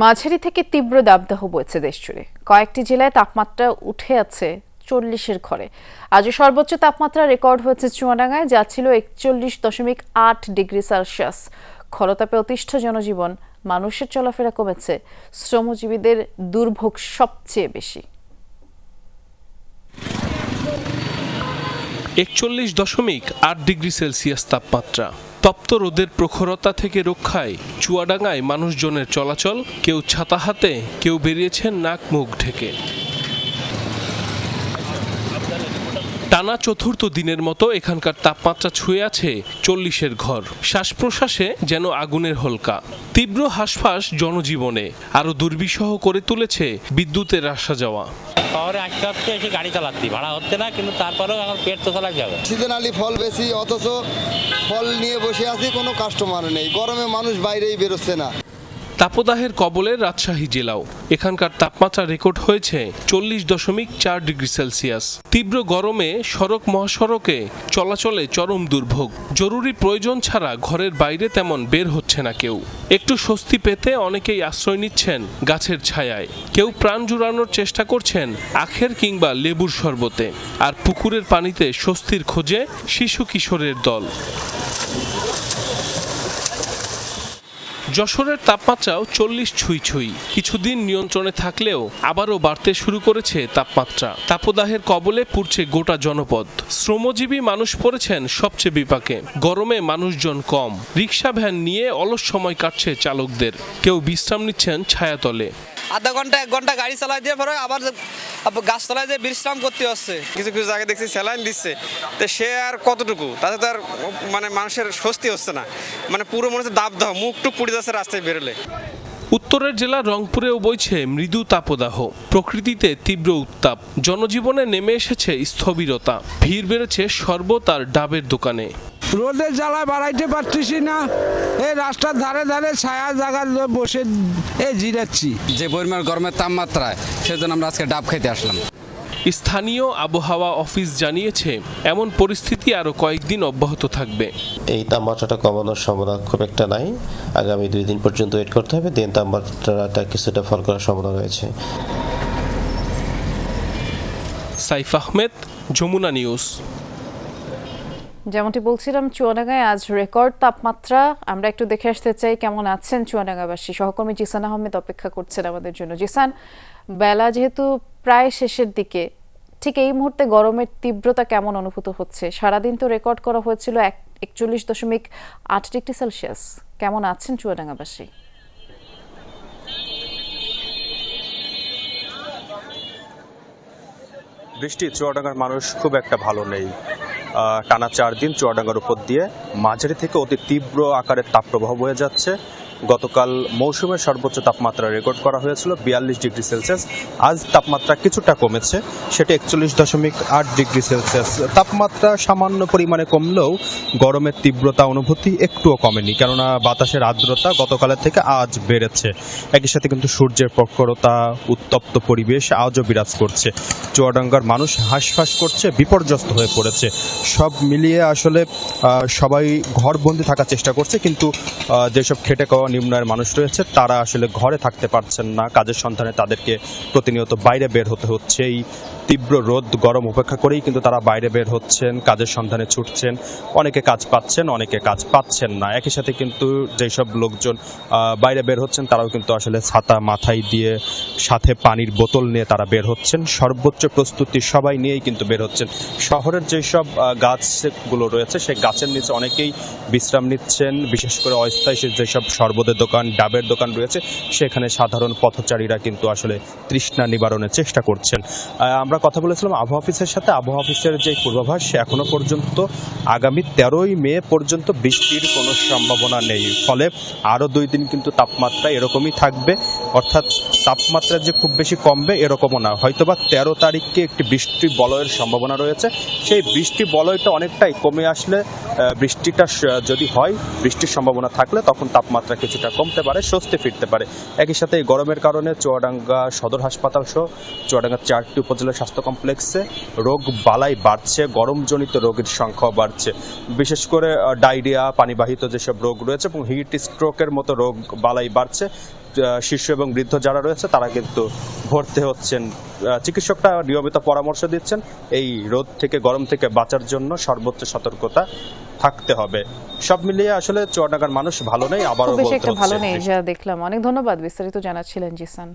মাঝারি থেকে তীব্র দাবদাহ বইছে দেশ জুড়ে। কয়েকটি জেলায় তাপমাত্রা উঠে আছে চল্লিশের ঘরে। আজ সর্বোচ্চ তাপমাত্রা রেকর্ড হয়েছে চুয়াডাঙ্গায়, যা ছিল একচল্লিশ দশমিক আট ডিগ্রি সেলসিয়াস। খরতাপে অতিষ্ঠ জনজীবন, মানুষের চলাফেরা কমেছে, শ্রমজীবীদের দুর্ভোগ সবচেয়ে বেশি। একচল্লিশ দশমিক আট ডিগ্রি সেলসিয়াস তাপমাত্রা। তপ্ত রোদের প্রখরতা থেকে রক্ষায় চুয়াডাঙ্গায় মানুষজনের চলাচল, কেউ ছাতা হাতে, কেউ বেরিয়েছেন নাক মুখ ঢেকে। টানা চতুর্থ দিনের মতো এখানকার তাপমাত্রা ছুঁয়ে আছে চল্লিশের ঘর। শ্বাস প্রশ্বাসে যেন আগুনের হোলকা। তীব্র হাসফাস জনজীবনে আরও দুর্বিষহ করে তুলেছে বিদ্যুতের আসা যাওয়া। শহরে আসতে আসতে এসে গাড়ি চালাচ্ছি ভাড়া হচ্ছে না কিন্তু তারপরেও এখন পেট তো চালা যাবে। সিজনালি ফল বেশি অথচ ফল নিয়ে বসে আছি কোনো কাস্টমার নেই। গরমে মানুষ বাইরেই বেরোচ্ছে না। তাপদাহের কবলে রাজশাহী জেলাও। এখানকার তাপমাত্রা রেকর্ড হয়েছে চল্লিশ দশমিক চার ডিগ্রি সেলসিয়াস। তীব্র গরমে সড়ক মহাসড়কে চলাচলে চরম দুর্ভোগ। জরুরি প্রয়োজন ছাড়া ঘরের বাইরে তেমন বের হচ্ছে না কেউ। একটু স্বস্তি পেতে অনেকেই আশ্রয় নিচ্ছেন গাছের ছায়ায়। কেউ প্রাণ জুড়ানোর চেষ্টা করছেন আখের কিংবা লেবুর শরবতে। আর পুকুরের পানিতে স্বস্তির খোঁজে শিশু কিশোরের দল। যশোরের তাপমাত্রাও চল্লিশ ছুঁই ছুঁই। কিছুদিন নিয়ন্ত্রণে থাকলেও আবারও বাড়তে শুরু করেছে তাপমাত্রা। তাপদাহের কবলে পুড়ছে গোটা জনপদ। শ্রমজীবী মানুষ পড়েছেন সবচেয়ে বিপাকে। গরমে মানুষজন কম। রিক্সা ভ্যান নিয়ে অলস সময় কাটছে চালকদের। কেউ বিশ্রাম নিচ্ছেন ছায়াতলে। আধা ঘণ্টা এক ঘণ্টা গাড়ি চালাই দিয়ে পরে আবার গাছ তলায় যে বিশ্রাম করতে হচ্ছে কিছু কিছু জায়গায় দেখছি স্যালাইন দিচ্ছে। তো সে আর কতটুকু? তাতে তো আর মানে মানুষের স্বস্তি হচ্ছে না। মানে পুরো মনে হচ্ছে দাব দাহ মুখ টুক পুড়ে যাচ্ছে রাস্তায় বেরোলে। উত্তরের জেলা রংপুরেও বইছে মৃদু তাপদাহ। প্রকৃতিতে তীব্র উত্তাপ। জনজীবনে নেমে এসেছে স্থবিরতা। ভিড় বেড়েছে সর্বতার ডাবের দোকানে। রোদের জ্বালায় বাড়াইতে পারতেছি না। এই রাস্তার ধারে ধারে ছায়া জায়গা বসে এ জিরাচ্ছি। যে পরিমাণ গরমের তাপমাত্রায় সেজন্য আমরা আজকে ডাব খাইতে আসলাম। স্থানীয় আবহাওয়া অফিস জানিয়েছে এমন পরিস্থিতি আরও কয়েকদিন অব্যাহত থাকবে। এই তাপমাত্রাটা কমানোর সম্ভাবনা খুব একটা নাই। আগামী দুই দিন পর্যন্ত ওয়েট করতে হবে দেন তাপমাত্রাটা কিছুটা ফল করার সম্ভাবনা রয়েছে। সাইফ আহমেদ যমুনা নিউজ। যেমনটি বলছিলাম, চুয়াডাঙ্গায় আজ রেকর্ড তাপমাত্রা। আমরা একটু দেখে আসতে চাই কেমন আছেন চুয়াডাঙ্গাবাসী। সহকর্মী জিসান আহমেদ অপেক্ষা করছেন আমাদের জন্য। জিসান, বেলা যেহেতু প্রায় শেষের দিকে, ঠিক এই মুহূর্তে গরমের তীব্রতা কেমন অনুভূত হচ্ছে? সারাদিন তো রেকর্ড করা হয়েছিল এক, একচল্লিশ দশমিক আট ডিগ্রি সেলসিয়াস। কেমন আছেন চুয়াডাঙ্গাবাসী? বৃষ্টি চুয়াডাঙ্গার মানুষ খুব একটা ভালো নেই। টানা চার দিন চুয়াডাঙ্গার উপর দিয়ে মাঝারি থেকে অতি তীব্র আকারে তাপপ্রবাহ বয়ে যাচ্ছে। গতকাল মৌসুমের সর্বোচ্চ তাপমাত্রা রেকর্ড করা হয়েছিল, বিয়াল্লিশ ডিগ্রি সেলসিয়াস। আজ তাপমাত্রা কিছুটা কমেছে, সেটা একচল্লিশ দশমিক আট ডিগ্রি সেলসিয়াস। তাপমাত্রা সামান্য পরিমাণে কমলেও গরমের তীব্রতা অনুভূতি একটুও কমেনি, কেননা বাতাসের আর্দ্রতা গতকালের থেকে আজ বেড়েছে। একই সাথে কিন্তু সূর্যের প্রখরতা, উত্তপ্ত পরিবেশ আজও বিরাজ করছে। চুয়াডাঙ্গার মানুষ হাঁসফাঁস করছে, বিপর্যস্ত হয়ে পড়েছে। সব মিলিয়ে আসলে সবাই ঘরবন্দি থাকার চেষ্টা করছে, কিন্তু যেসব খেটে খাওয়া নিম্ন আয়ের মানুষ রয়েছে, তারা আসলে ঘরে থাকতে পারছেন না। কাজের সন্ধানে তাদেরকে প্রতিনিয়ত বাইরে বের হতে হচ্ছে। এই তীব্র রোদ, গরম উপেক্ষা করেই কিন্তু তারা বাইরে বের হচ্ছেন, কাজের সন্ধানে ছুটছেন। অনেকে কাজ পাচ্ছেন, অনেকে কাজ পাচ্ছেন না। একই সাথে কিন্তু যেসব লোকজন বাইরে বের হচ্ছেন, তারাও কিন্তু আসলে ছাতা মাথায় দিয়ে সাথে পানির বোতল নিয়ে তারা বের হচ্ছেন। সর্বোচ্চ প্রস্তুতি সবাই নিয়েই কিন্তু বের হচ্ছেন। শহরের যেসব গাছগুলো রয়েছে, সেই গাছের নিচে অনেকেই বিশ্রাম নিচ্ছেন। বিশেষ করে অস্থায়ী যেসব শরবতের দোকান, ডাবের দোকান রয়েছে। সেখানে সাধারণ পথচারীরা কিন্তু আসলে তৃষ্ণা নিবারণের চেষ্টা করছেন। আমরা কথা বলেছিলাম আবহাওয়া অফিসের সাথে। আবহাওয়া অফিসের যে পূর্বাভাস এখনও পর্যন্ত আগামী তেরোই মে পর্যন্ত বৃষ্টির কোনো সম্ভাবনা নেই। ফলে আরও দুই দিন কিন্তু তাপমাত্রা এরকমই থাকবে। অর্থাৎ তাপমাত্রা যে খুব বেশি কমবে এরকমও না। হয়তোবা তেরো তারিখকে একটি বৃষ্টি বলয়ের সম্ভাবনা রয়েছে। সেই বৃষ্টি বলয়টা অনেকটাই কমে আসলে বৃষ্টিটা যদি হয়, বৃষ্টির সম্ভাবনা থাকলে তখন তাপমাত্রা কিছুটা কমতে পারে, স্বস্তি ফিরতে পারে। একই সাথে এই গরমের কারণে চুয়াডাঙ্গা সদর হাসপাতাল সহ চুয়াডাঙ্গার চারটি উপজেলা স্বাস্থ্য কমপ্লেক্সে রোগ বালাই বাড়ছে, গরমজনিত রোগের সংখ্যাও বাড়ছে। বিশেষ করে ডায়রিয়া, পানিবাহিত যেসব রোগ রয়েছে এবং হিট স্ট্রোকের মতো রোগ বালাই বাড়ছে শিশু এবং বৃদ্ধ যারা রয়েছে তারা কিন্তু ভর্তি হচ্ছেন। চিকিৎসকরা নিয়মিত পরামর্শ দিচ্ছেন এই রোদ থেকে, গরম থেকে বাঁচার জন্য সর্বোচ্চ সতর্কতা থাকতে হবে। সব মিলিয়ে আসলে চুয়াডাঙ্গার মানুষ ভালো নেই আবারও বলতে হচ্ছে ভালো নেই যা দেখলাম। অনেক ধন্যবাদ বিস্তারিত জানাচ্ছিলেন জিসান।